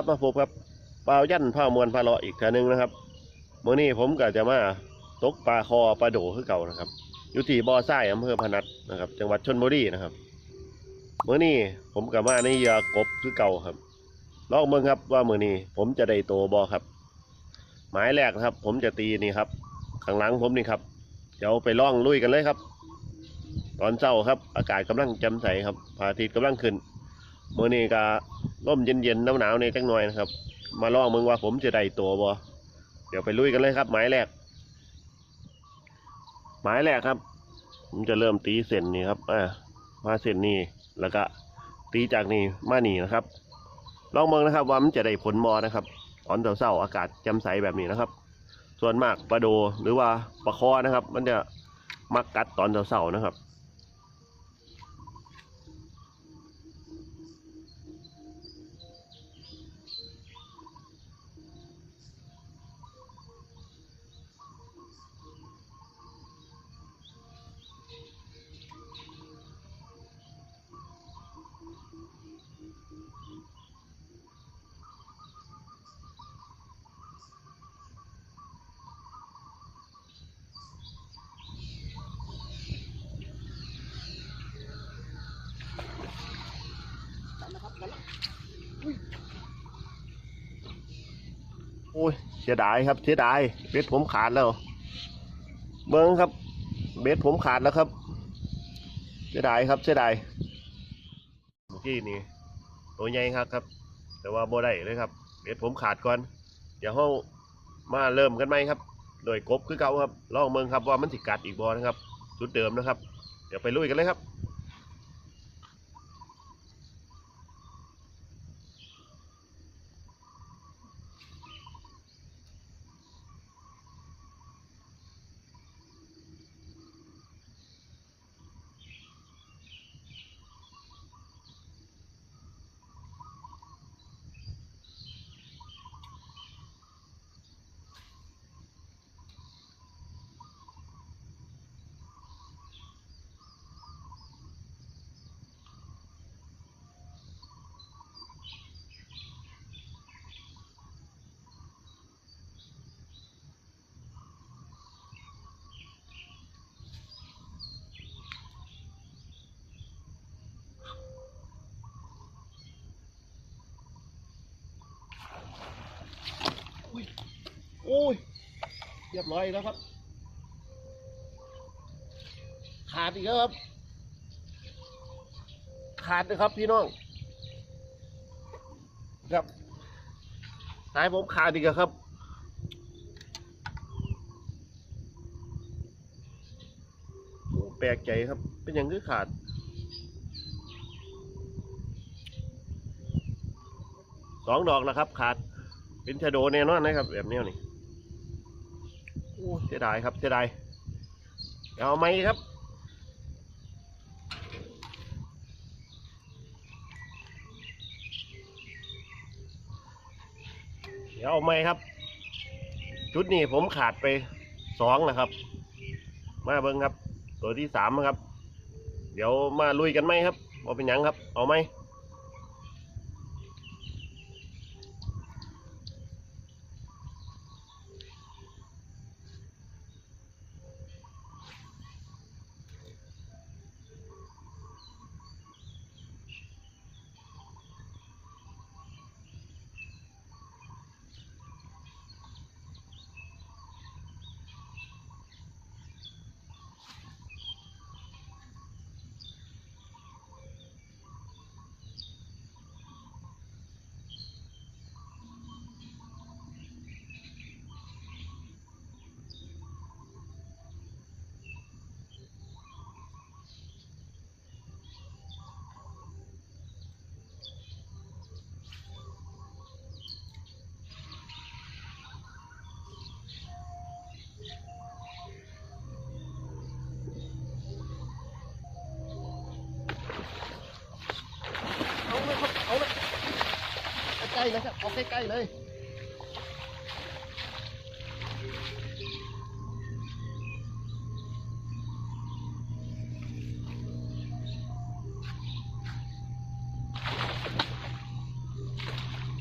ครับมาพบกับเปายันผ้ามวลาเลาะอีกเท่านึงนะครับเมื่อนี้ผมก็จะมาตกปลาคอปลาโดคือเก่านะครับ อยู่ที่บ่อทรายอำเภอพนัสนะครับ จังหวัดชนบุรีนะครับเมื่อนี้ผมกับมาในเหยากบคือเก่าครับลองเบิ่งครับว่าเมื่อนี้ผมจะได้โตบ่ครับ หมายแรกนะครับ ผมจะตีนี่ครับข้างหลังผมนี่ครับเดี๋ยวไปล่องลุยกันเลยครับ ตอนเช้าครับ อากาศกำลังแจ่มใสครับพระอาทิตย์กำลังขึ้นเมื่อนี้ก็ ร่มเย็นๆหนาวๆในจังหน่อยนะครับ มาลองมึงว่าผมจะได้ตัวบ่เดี๋ยวไปลุยกันเลยครับ หมายแรก หมายแรกครับ ผมจะเริ่มตีเส้นนี่ครับอ่ามาเส้นนี้แล้วก็ตีจากนี่มานี่นะครับ ลองเมืองนะครับว่ามันจะได้ผลบอนะครับตอนเช้าๆอากาศแจ่มใสแบบนี้นะครับ ส่วนมากปลาโดหรือว่าปลาคอนะครับ มันจะมักกัดตอนเช้าๆนะครับ โอ้ยเสียดายครับเสียดายเบ็ดผมขาดแล้ว เบิ้งครับ เบ็ดผมขาดแล้วครับ เสียดายครับเสียดายเมื่อกี้นี่ตัวใหญ่ครับครับ แต่ว่าโบได้เลยครับเบ็ดผมขาดก่อน เดี๋ยวเรามาเริ่มกันไหมครับ โดยกบคือเก่าครับลองเมืองครับว่ามันสิกัดอีกบอนะครับจุดเดิมนะครับ เดี๋ยวไปลุยกันเลยครับ โอ้ยเรียบร้อยแล้วครับ ขาดอีกแล้วครับ ขาดนะครับพี่น้อง ครับสายผมขาดอีกแล้วครับโอ้แปลกใจครับ เป็นอย่างคือขาดสองดอกแล้วครับ ขาด เป็นชะโดแน่นอนนะครับ แบบนี้นี่โอ้เสียดายครับเสียดายเอาไหมครับเดี๋ยวเอาไหมครับ ชุดนี้ผมขาดไปสองนะครับ มาเบิ้งครับ ตัวที่สามนะครับ เดี๋ยวมาลุยกันไหมครับเอาเป็นหยังครับ เอาไหม เอาเลยครับเอาเลยใกล้เลยครับเอาใกล้ๆเลย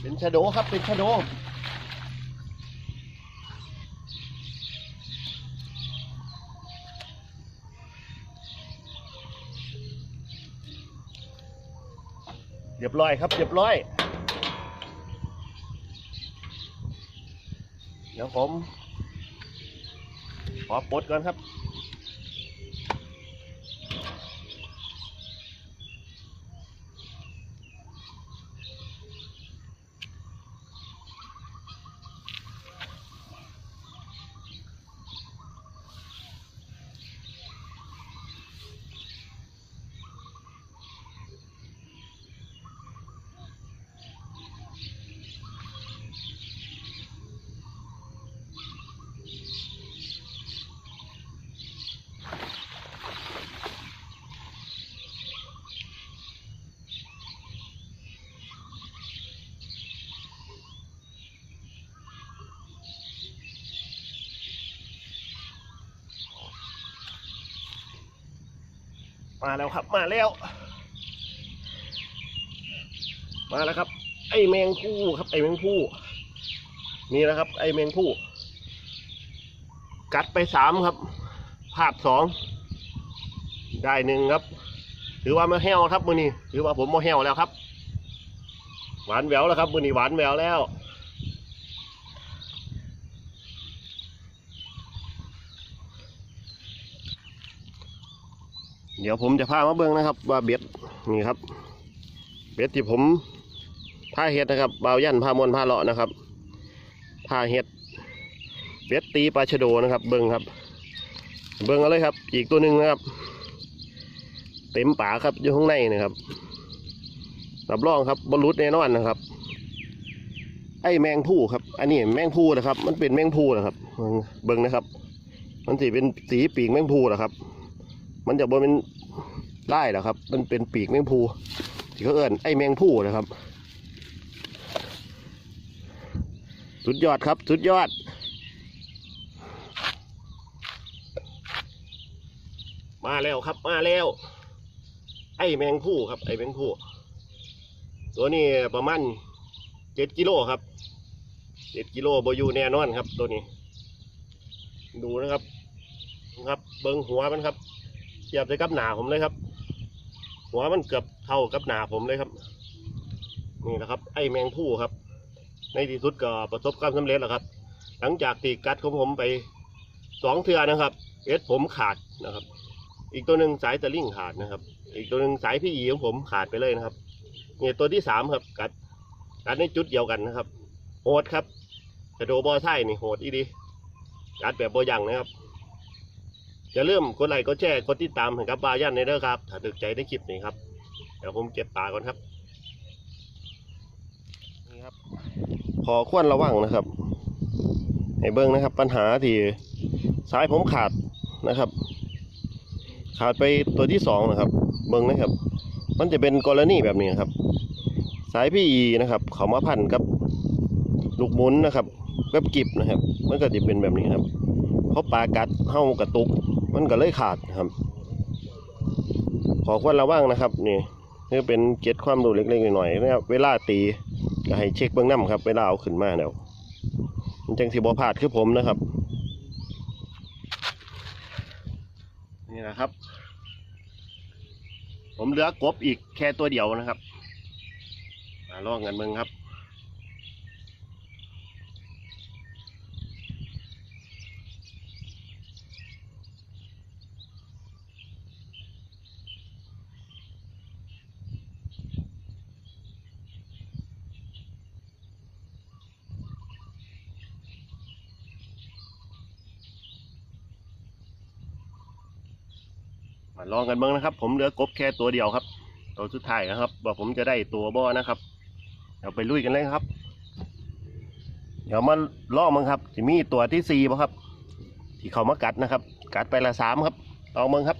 เป็นชะโดครับเป็นชะโด ยบร้อยครับเรียบร้อย เดี๋ยวผมขอปลดก่อนครับ มาแล้วครับ มาแล้ว มาแล้วครับ ไอแมงผู้ครับ ไอแมงผู้นี่นะครับ ไอแมงผู้กัดไปสามครับพลาดสองได้หนึ่งครับ ถือว่ามาแห้วครับมือนี้ถือว่าผมมาแห้วแล้วครับ หวานแหววแล้วครับมือนี้หวานแหววแล้ว เดี๋ยวผมจะพามาเบิ้งนะครับ ว่าเบ็ดนี่ครับ เบ็ดที่ผมผ้าเห็ดนะครับเบายันผ้ามวนผ้าเลาะนะครับผ้าเห็ดเบ็ดตีปลาชะโดนะครับ เบิ้งครับ เบิ้งเอาเลยครับ อีกตัวหนึ่งนะครับ เต็มป่าครับอยู่ข้างในนะครับรับรองครับบรรลุแน่นอนนะครับ ไอ้แมงผู้ครับ อันนี้แมงผู้นะครับ มันเป็นแมงผู้นะครับ เบิ้งนะครับ มันสีเป็นสีปีกแมงผู้นะครับ มันจะบนเป็นได้หรอครับ มันเป็นปีกแมงภูที่เขาเอิ้นไอ้แมงผู้นะครับ สุดยอดครับ สุดยอด มาแล้วครับ มาแล้ว ไอ้แมงผู้ครับ ไอ้แมงผู้ตัวนี้ประมาณเจ็ดกิโลครับเจ็ดกิโลบอยู่แน่นอนครับ ตัวนี้ ดูนะครับ ครับ เบิ้งหัวมันครับ เทียบเลยกับหนาผมเลยครับ หัวมันเกือบเท่ากับหนาผมเลยครับ นี่นะครับ ไอ้แมงผู้ครับ ในที่สุดก็ประสบความสำเร็จแล้วครับ หลังจากตีกัดของผมไปสองเทือนะครับ เอสผมขาดนะครับ อีกตัวหนึ่งสายตะลิ่งขาดนะครับ อีกตัวหนึ่งสายพี่หยีของผมขาดไปเลยนะครับเนี่ยตัวที่สามครับ กัด กัดในจุดเดียวกันนะครับโหดครับกระโดบอไส้นี่โหดอีดีกัดแบบบอยังนะครับ อย่าลืมกดไลค์กดแชร์กดติดตามให้กับบายันในเด้อครับ ถ้าถึกใจในคลิปนี้ครับ เดี๋ยวผมเก็บปลาก่อนครับ นี่ครับ ขอควรระวังนะครับให้เบิ้งนะครับ ปัญหาที่สายผมขาดนะครับ ขาดไปตัวที่สองนะครับ เบิ้งนะครับ มันจะเป็นกรณีแบบนี้ครับ สายพี่อีนะครับ เขามาพันกับลูกหมุนนะครับกับกิบนะครับมันก็จะเป็นแบบนี้ครับเพราะปลากัดเห่ากระตุก มันก็เลยขาดครับ ขอควรระวังนะครับ นี่นี่เป็นเก็ดความรู้เล็กๆหน่อยๆนะครับเวลาตีก็ให้เช็คเบื้องน้ำครับเวลาเอาขึ้นมาเดี๋ยวมันจังสิบอพลาดคือผมนะครับ นี่นะครับ ผมเหลือกบอีกแค่ตัวเดียวนะครับมาลองกันเมืองครับ มาลองกันบ้างนะครับ ผมเหลือกบแค่ตัวเดียวครับ ตัวสุดท้ายนะครับว่าผมจะได้ตัวบ่อนะครับเดี๋ยวไปลุยกันเลยครับ เดี๋ยวมาล่อมั้งครับจะมีตัวที่สี่ป่ะครับ ที่เขามากัดนะครับ กัดไปละสามครับลองมั้งครับ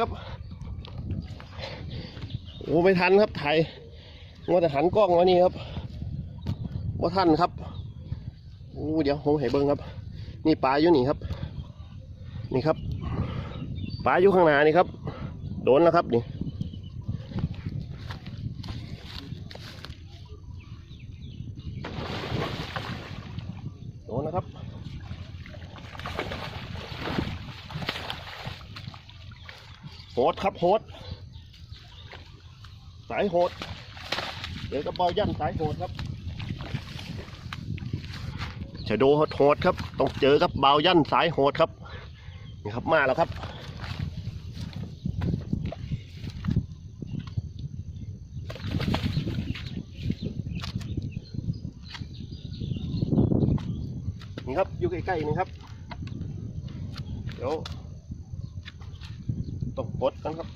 ครับ โอ้ไม่ทันครับถ่ายว่าแต่หันกล้องวะนี่ครับว่าท่านครับโอ้เดี๋ยวผมให้เบิ้งครับ นี่ปลาอยู่นี่ครับ นี่ครับปลาอยู่ข้างหน้านี่ครับ โดนแล้วครับนี่ โดนนะครับ โหดครับโหด สายโหด เดี๋ยวกระเป๋ายันสายโหดครับชะโดโหดครับ ต้องเจอกับเบายันสายโหดครับ นี่ครับมาแล้วครับ นี่ครับอยู่ใกล้ๆนี่ครับ เดี๋ยว ต้องปลดกันครับ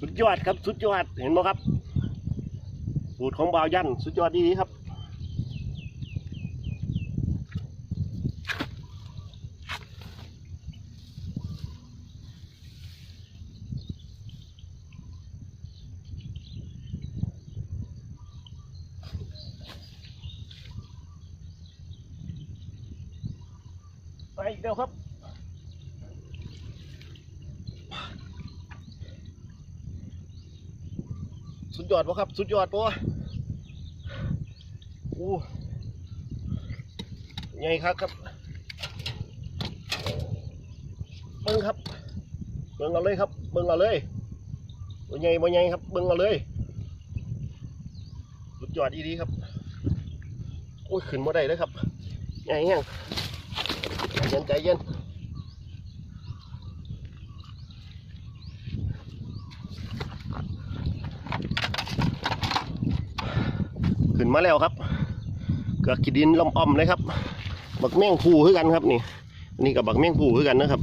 สุดยอดครับ สุดยอดเห็นไหมครับสูตรของบาวยันสุดยอดดีครับ อีกแล้วครับ สุดยอดปะครับ สุดยอดปะโอ้ใหญ่ครับครับเบิ้งครับเบิ้งเอาเลยครับเบิ้งเอาเลยบ่ใหญ่บ่ใหญ่ครับเบิ้งเอาเลยสุดยอดดีๆครับโอ้ยขึ้นมาได้เลยครับใหญ่แห้ง เย็นใจเย็นขึ้นมาแล้วครับเกือกขีดินล่อมอ้อมเลยครับ บักแมงผูคือกันครับนี่นี่กับบักแมงผูคือกันนะครับ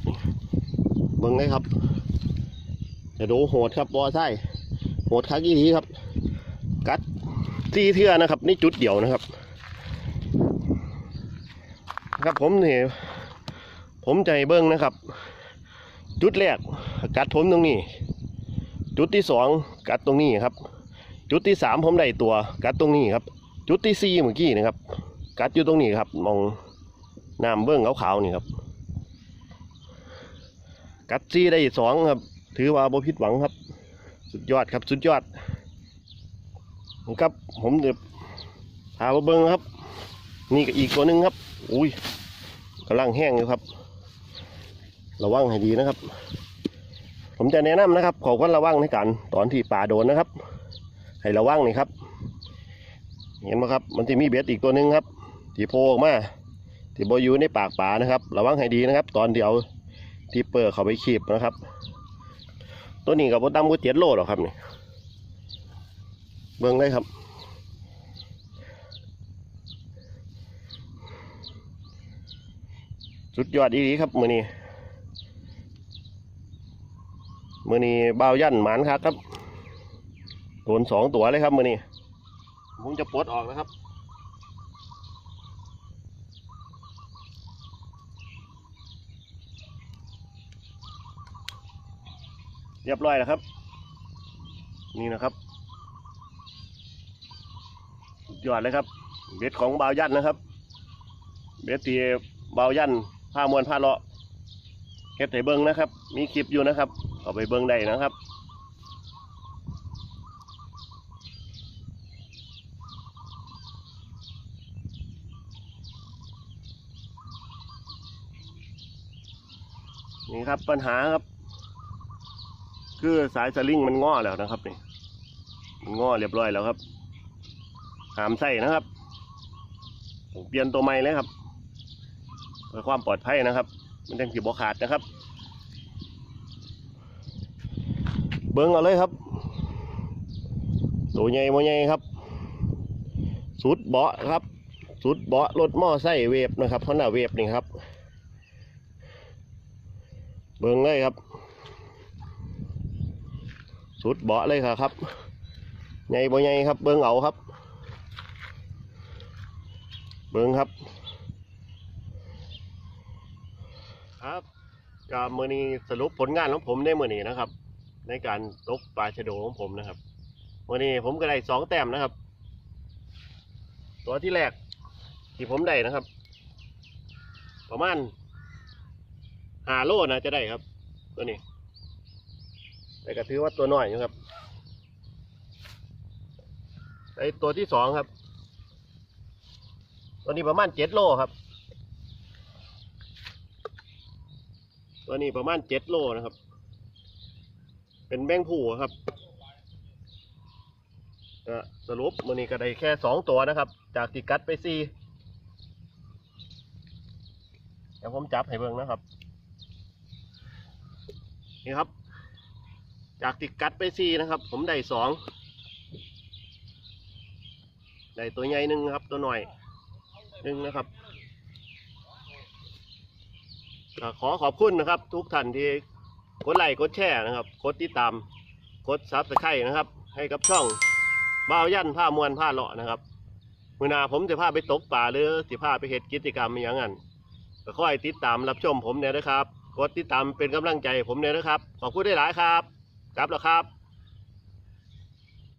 เบิ่งเลยครับจะดูโหดครับบอไส้โหดคักอีทีครับ กัดตีเทื่อนะครับ นี่จุดเดียวนะครับ ครับผมเนี่ย ผมใจเบิ้งนะครับ จุดแรกกัดผมตรงนี้ จุดที่สองกัดตรงนี้ครับ จุดที่สามผมได้ตัว กัดตรงนี้ครับ จุดที่สี่เมื่อกี้นะครับ กัดอยู่ตรงนี้ครับ มองน้ำเบื้องขาวๆนี่ครับ กัดซี่ได้สองครับ ถือว่าบ่ผิดหวังครับ สุดยอดครับ สุดยอดครับผมเดี๋ยวพามาเบิ้งครับ นี่ก็อีกตัวหนึ่งครับ อุ้ยกำลังแห้งอยู่ครับ ระวังให้ดีนะครับ ผมจะแนะนำนะครับขอคนระวังในการตอนที่ป่าโดนนะครับ ให้ระวังนี่ครับ เห็นไหมครับ มันจะมีเบ็ดอีกตัวหนึ่งครับที่โผล่ออกมาที่บอยู่ในปากป่านะครับ ระวังให้ดีนะครับ ตอนเดียวที่เปิดเขาไปขีบนะครับ ตัวนี้กับโบตั้มก็เจ็ดโลหรอครับนี่เบิ่งได้ครับสุดยอดอีดีครับมือนี้ มื่อนี้เบายันหมานครับครับโดนสองตัวเลยครับมื่อนี้ผมจะปลดออกนะครับเรียบร้อยแล้วครับ นี่นะครับยอดเลยครับ เบ็ดของบาวยันนะครับ เบ็ดที่บาวยันผ้ามวนผ้าเลาะเก็บใส่เบิ้งนะครับ มีคลิปอยู่นะครับ เอาไปเบิ้งได้นะครับนี่ครับปัญหาครับ คือสายสลิงมันง้อแล้วนะครับนี่มันง้อเรียบร้อยแล้วครับ หามใส่นะครับเปลี่ยนตัวใหม่เลยครับเพื่อความปลอดภัยนะครับ มันยังขีบขาดนะครับ เบิ้งเอาเลยครับ ตัวใหญ่โมใหญ่ครับ สุดเบาะครับ สุดเบาะรถมอไซค์เวฟนะครับเพราะหน้าเวฟนี่ครับ เบิ้งเลยครับ สุดเบาะเลยครับใหญ่บ่ใหญ่ครับ เบิ้งเอาครับ เบิ้งครับ ครับก็มือนี้สรุปผลงานของผมในมือนี้นะครับ ในการตกปลาชะโดของผมนะครับมือนี้ผมก็ได้สองแต้มนะครับ ตัวที่แรกที่ผมได้นะครับ ประมาณหาโลนะจะได้ครับ ตัวนี้ แต่ก็ถือว่าตัวน้อยอยู่ครับไอตัวที่สองครับ ตัวนี้ประมาณเจ็ดโลครับ ตัวนี้ประมาณเจ็ดโลนะครับ เป็นแมงผู้ครับสรุปมันนี้ก็ได้แค่สองตัวนะครับ จากที่กัดไปสี่เดี๋ยวผมจับให้เบิ่งนะครับ นี่ครับ จากติดกัดไปสี่นะครับ ผมได้สองได้ตัวใหญ่หนึ่งครับ ตัวหน่อยหนึ่งนะครับขอขอบคุณนะครับ ทุกท่านที่ กดไลค์กดแชร์นะครับ กดติดตาม กดซับสไครต์นะครับ ให้กับช่องบ่าวยันผ้ามวนผ้าเลาะนะครับมือนาผมจะพาไปตกป่าหรือสิพาไปเหตุกิจกรรมอย่างนั้นก็ค่อยติดตามรับชมผมเนี่ยนะครับ กดติดตามเป็นกำลังใจผมเนี่ยนะครับ ขอบคุณได้หลายครับ กลับแล้วครับ